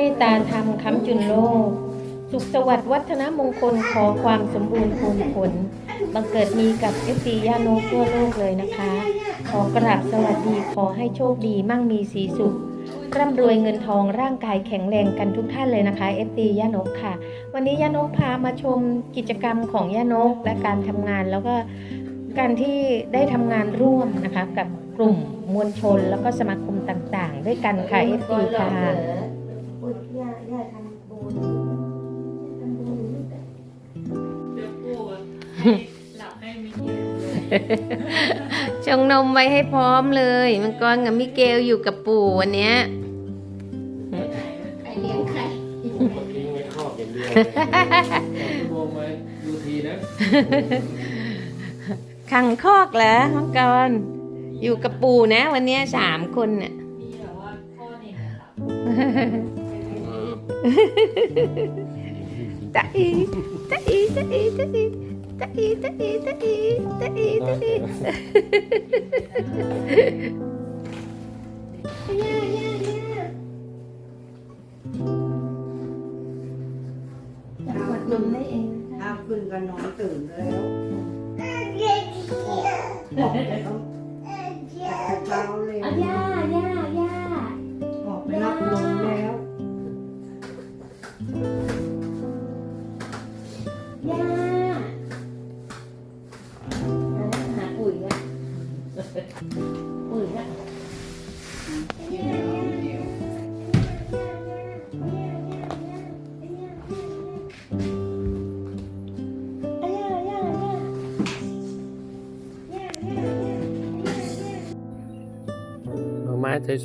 เมตตาธรรมคำจุนโลก สุขสวัสดิ์วัฒนมงคลขอความสมบูรณ์พูนผล บังเกิดมีกับเอฟซียาโนทั่วโลกเลยนะคะ ขอกราบสวัสดีขอให้โชคดีมั่งมีสีสุขร่ำรวยเงินทองร่างกายแข็งแรงกันทุกท่านเลยนะคะเอฟซีย่านกค่ะ วันนี้ย่านกพามาชมกิจกรรมของย่านกและการทำงานแล้วก็การที่ได้ทำงานร่วมนะคะกับกลุ่มมวลชนแล้วก็สมาคมต่างๆ ด้วยกันค่ะเอฟซีค่ะ ห้หลับให้มิเกลเลยชงนมไว้ให้พร้อมเลย มังกรกับมิเกลอยู่กับปู่วันเนี้ยใครเลี้ยงใครคนทิ้งไว้ครอบอย่างเดียวเลยรวมไว้ดูทีนะขังคอกเหรอมังกรอยู่กับปู่นะ วันเนี้ยสามคนน่ะมีแบบว่าพ่อเนี่ยหลับตะอีตะอีตะอีตะอี Tai, tai, tai, tai, tai. Ayan.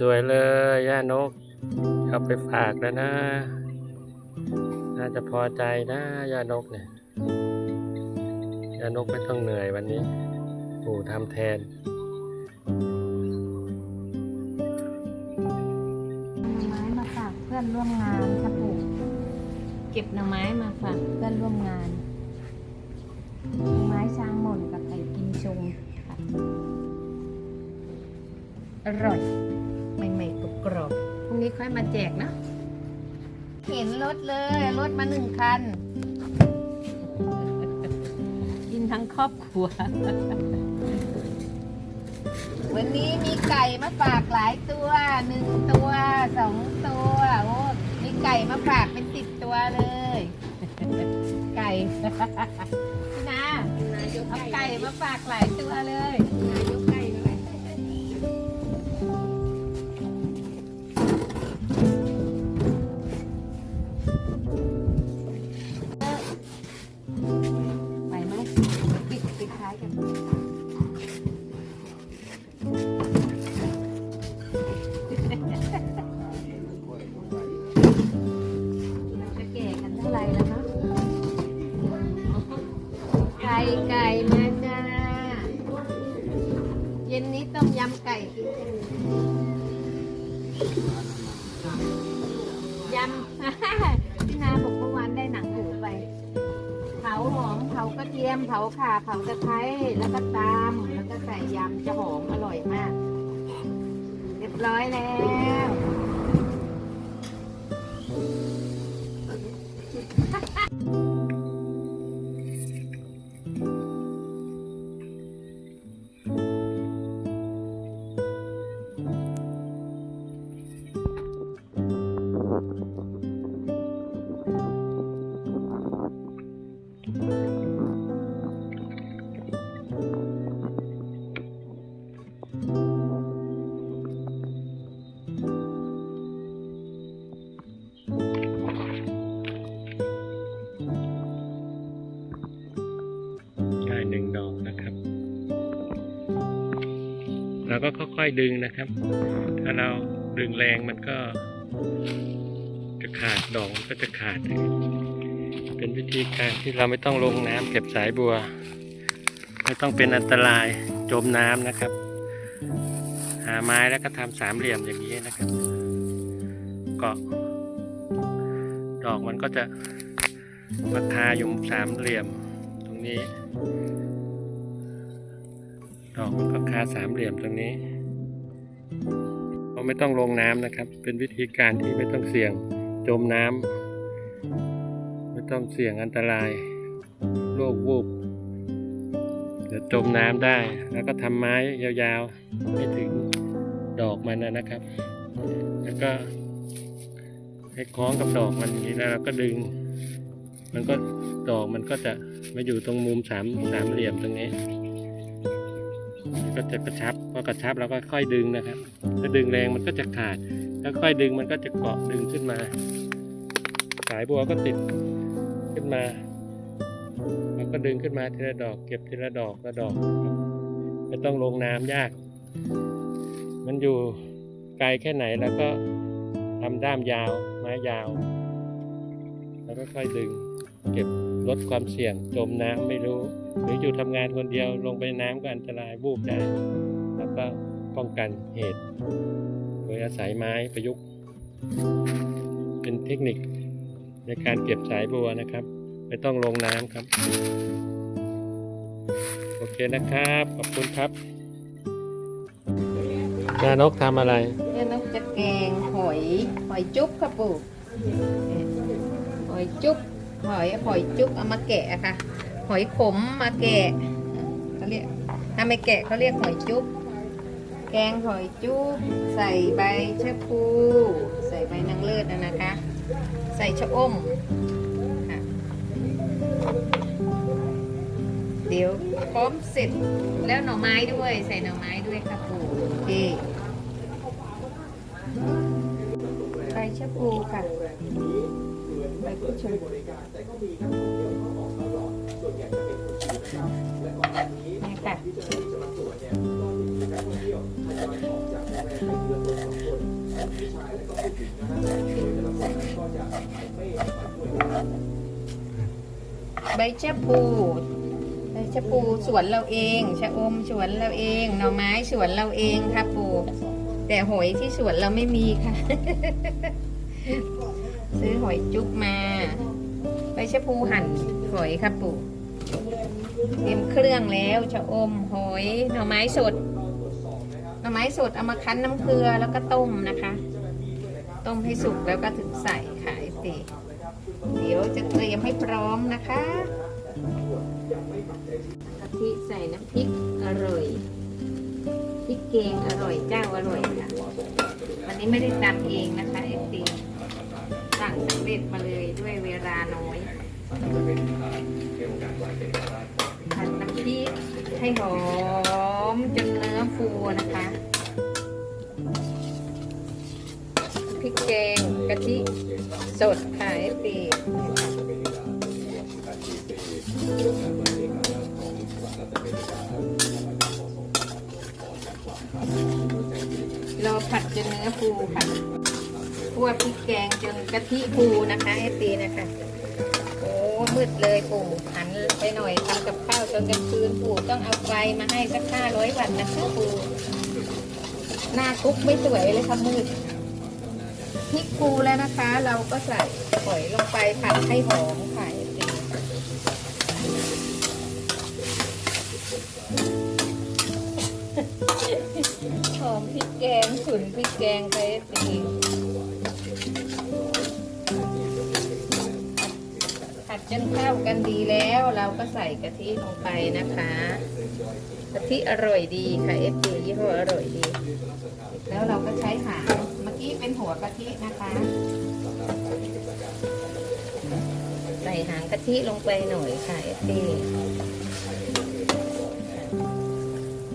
สวยๆเลยย่านก เอาไปฝากแล้วนะ น่าจะพอใจนะย่านกเนี่ยย่านกไม่ต้องเหนื่อยวันนี้ปู่ทำแทนหน่อไม้มาฝากเพื่อนร่วมงานครับปู่เก็บหน่อไม้มาฝากเพื่อนร่วมงานหน่อไม้ช้างหม่นกับไก่กินชงค่ะอร่อยใหม่ๆ กรอบๆพรุ่งนี้ค่อยมาแจกนะ เห็นรถเลย รถมาหนึ่งคัน กินทั้งครอบครัว วันนี้มีไก่มาฝากหลายตัวหนึ่งตัวสองตัวโอ้มีไก่มาฝากเป็นสิบตัวเลย ไก่พี่นาเอาไก่มาฝากหลายตัวเลยนายกไก่หน่อย ไก่ไก่มาจ้า เย็นนี้ต้มยำไก่กินกันยำ พี่นาบอกเมื่อวานได้หนังหมูไป เผาหอม เผากระเทียม เผาข่า เผาตะไคร้ แล้วก็ตาม แล้วก็ใส่ยำจะหอมอร่อยมาก เรียบร้อยแล้ว ได้หนึ่งดอกนะครับ เราก็ค่อยๆดึงนะครับ ถ้าเราดึงแรงมันก็จะขาดดอกมันก็จะขาด เป็นวิธีการที่เราไม่ต้องลงน้ำเก็บสายบัว ไม่ต้องเป็นอันตรายจมน้ำนะครับ หาไม้แล้วก็ทำสามเหลี่ยมอย่างนี้นะครับ เกาะ ดอกมันก็จะมาคาอยู่สามเหลี่ยมตรงนี้ ดอกมันก็คาสามเหลี่ยมตรงนี้เราไม่ต้องลงน้ำนะครับ เป็นวิธีการที่ไม่ต้องเสี่ยงจมน้ำ ไม่ต้องเสี่ยงอันตรายโรควูบเดี๋ยวจมน้ำได้ แล้วก็ทำไม้ยาวๆให้ถึงดอกมันนะครับ แล้วก็ให้คล้องกับดอกมันอย่างนี้แล้วเราก็ดึง มันก็ดอกมันก็จะมาอยู่ตรงมุมสามสามเหลี่ยมตรงนี้ ก็จะกระชับพอกระชับเราก็ค่อยดึงนะครับ ถ้าดึงแรงมันก็จะขาด ถ้าค่อยดึงมันก็จะเกาะดึงขึ้นมา สายบัวก็ติด มาเราก็ดึงขึ้นมาทีละดอก เก็บทีละดอกละดอกไม่ต้องลงน้ำยาก มันอยู่ไกลแค่ไหนแล้วก็ทำด้ามยาวไม้ยาว แล้วก็ค่อยดึง เก็บลดความเสี่ยงจมน้ำไม่รู้ หรืออยู่ทำงานคนเดียวลงไปนน้ำก็อันตรายบูบได้ แล้วก็ป้องกันเหตุ โดยอาศัยไม้ประยุกต์ เป็นเทคนิคในการเก็บสายบัวนะครับ ไม่ต้องลงน้ำครับ โอเคนะครับ ขอบคุณครับนานกทำอะไรเนี่ยนกจะแกงหอยหอยจุ๊บค่ะปู่หอยจุ๊บหอยหอยจุ๊บเอามาแกะค่ะ หอยขมมาแกะเขาเรียกถ้าไม่แกะเขาเรียกหอยจุ๊บแกงหอยจุ๊บใส่ใบชะพู ใส่ใบนางเลิศนะนะคะ ใส่ชะอม เดี๋ยวพร้อมเสร็จแล้วหน่อไม้ด้วย ใส่หน่อไม้ด้วยค่ะปู่โอเคใบชะพูค่ะใบผู้ชมนี่ค่ะใบชะพูใบ ชะพูสวนเราเองชะอมสวนเราเองหน่อไม้สวนเราเองค่ะปูแต่หอยที่สวนเราไม่มีค่ะ ซื้อหอยจุ๊บมาใบชะพูหั่นหอยค่ะปูเตรียมเครื่องแล้วชะอมหอยหน่อไม้สดหน่อไม้สดเอามาคั้นน้ำเกลือแล้วก็ต้มนะคะ ต้มให้สุกแล้วก็ถึงใส่ขายตีเดี๋ยวจะเตรียมให้พร้อมนะคะ ทิใส่น้ำพริกอร่อยพริกแกงอร่อยเจ้าอร่อยค่ะวันนี้ไม่ได้ตำเองนะคะเอฟซีสั่งสำเร็จมาเลยด้วยเวลาน้อยผัดน้ำพริกให้หอมจนเนื้อฟูนะคะพริกแกงกะทิสดค่ะเอฟซี เรอผัดจนเนื้อฟูค่ะคั่วพริกแกงจนกะทิฟูนะคะเอฟซีนะคะ โอ้มืดเลยปู่หันไปหน่อยทำกับข้าวจนกลางคืนปู่ต้องเอาไฟมาให้สักห้าร้อยวัตต์นะคะปู่หน้าคุกไม่สวยเลยค่ะมืดพริกฟูแล้วนะคะ เราก็ใส่หอยลงไปผัดให้หอม แกงฉุนพริกแกงไปปีผัดจนเข้ากันดีแล้วเราก็ใส่กะทิลงไปนะคะกะทิอร่อยดีค่ะเอฟซียี่ห้ออร่อยดี แล้วเราก็ใช้หางเมื่อกี้เป็นหัวกะทินะคะ ใส่หางกะทิลงไปหน่อยค่ะเอฟซี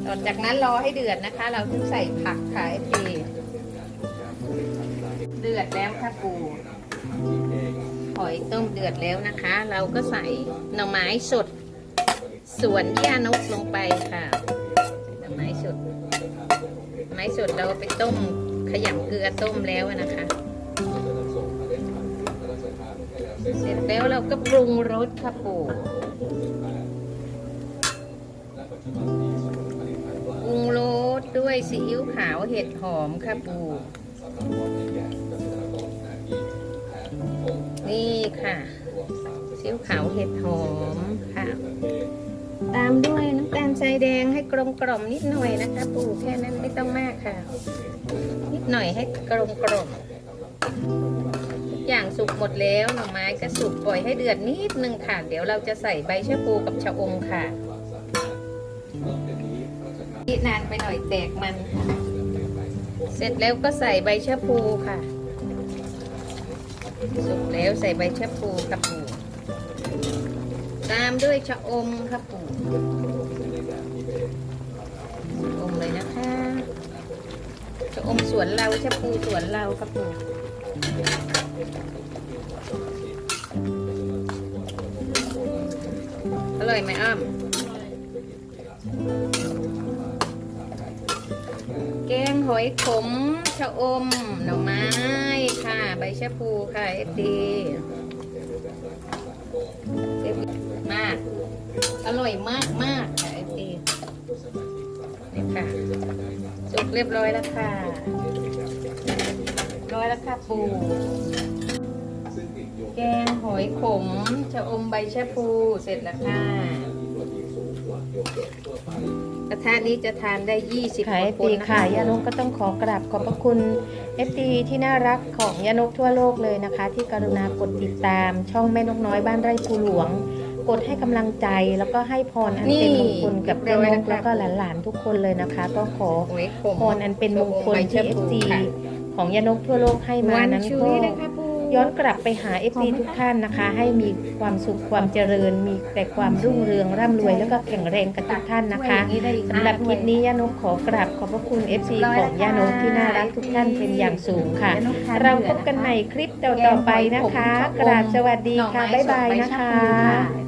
ต่อจากนั้นรอให้เดือดนะคะ เราถึงใส่ผักค่ะเอฟซีเดือดแล้วค่ะปูหอยต้มเดือดแล้วนะคะ เราก็ใส่หน่อไม้สดสวนย่านกลงไปค่ะหน่อไม้สดไม้สดเราไปต้มขยำเกลือต้มแล้วนะคะเสร็จแล้วเราก็ปรุงรสค่ะปู่ ด้วยซีอิ๊วขาวเห็ดหอมค่ะปู่นี่ค่ะซีอิ๊วขาวเห็ดหอมค่ะ ตามด้วยน้ำตาลทรายแดงให้กลมกล่อมนิดหน่อยนะคะ ปู่แค่นั้นไม่ต้องมากค่ะ นิดหน่อยให้กลมกล่อมอย่างสุกหมดแล้วหน่อไม้ก็สุกปล่อยให้เดือดนิดนึงค่ะ เดี๋ยวเราจะใส่ใบชะพูกับชะอมค่ะ นี่นานไปหน่อยแตกมัน เสร็จแล้วก็ใส่ใบชะพูค่ะสุกแล้วใส่ใบชะพูครับปูตามด้วยชะอมครับปูชะอมเลยนะคะชะอมสวนเราชะพูสวนเราครับปูอร่อยไหมอ้อม หอยขมชะอม หน่อไม้ค่ะ ใบชะพูค่ะเอฟดีมาก อร่อยมากมากค่ะเอฟดีนี่ค่ะสุกเรียบร้อยแล้วค่ะร้อยแล้วค่ะปูแกงหอยขมชะอมใบชะพูเสร็จแล้วค่ะ กระทะนี้จะทานได้ 20ขายคตีนนะค่ะคะยานกก็ต้องขอกราบขอบพระคุณเอฟตีที่น่ารักของยานกทั่วโลกเลยนะคะ ที่กรุณากดติดตาม ช่องแม่นกน้อยบ้านไร่ภูหลวง กดให้กำลังใจแล้วก็ให้พรอันเป็นมงคลกับยานกแล้วก็หลานๆทุกคนเลยนะคะ ก็ขอหอยขมพรอันเป็นมงคลที่เอฟซีค่ะของยานกทั่วโลกให้มาวันนั้นชุก็ยนะคะปู ย้อนกลับไปหา f อทุกท่านนะคะ ให้มีความสุขความเจริญ มีแต่ความรุ่งเรืองร่ำรวยแล้วก็แข็งแรงกันทุกท่านนะคะสำหรับคลิปนี้ย่านกขอกราบขอบพระคุณ FC ของย่านกที่น่ารักทุกท่านเป็นอย่างสูงค่ะ เราพบกันใหม่คลิปต่อๆไปนะคะ กราบสวัสดีค่ะบ๊ายบายนะคะ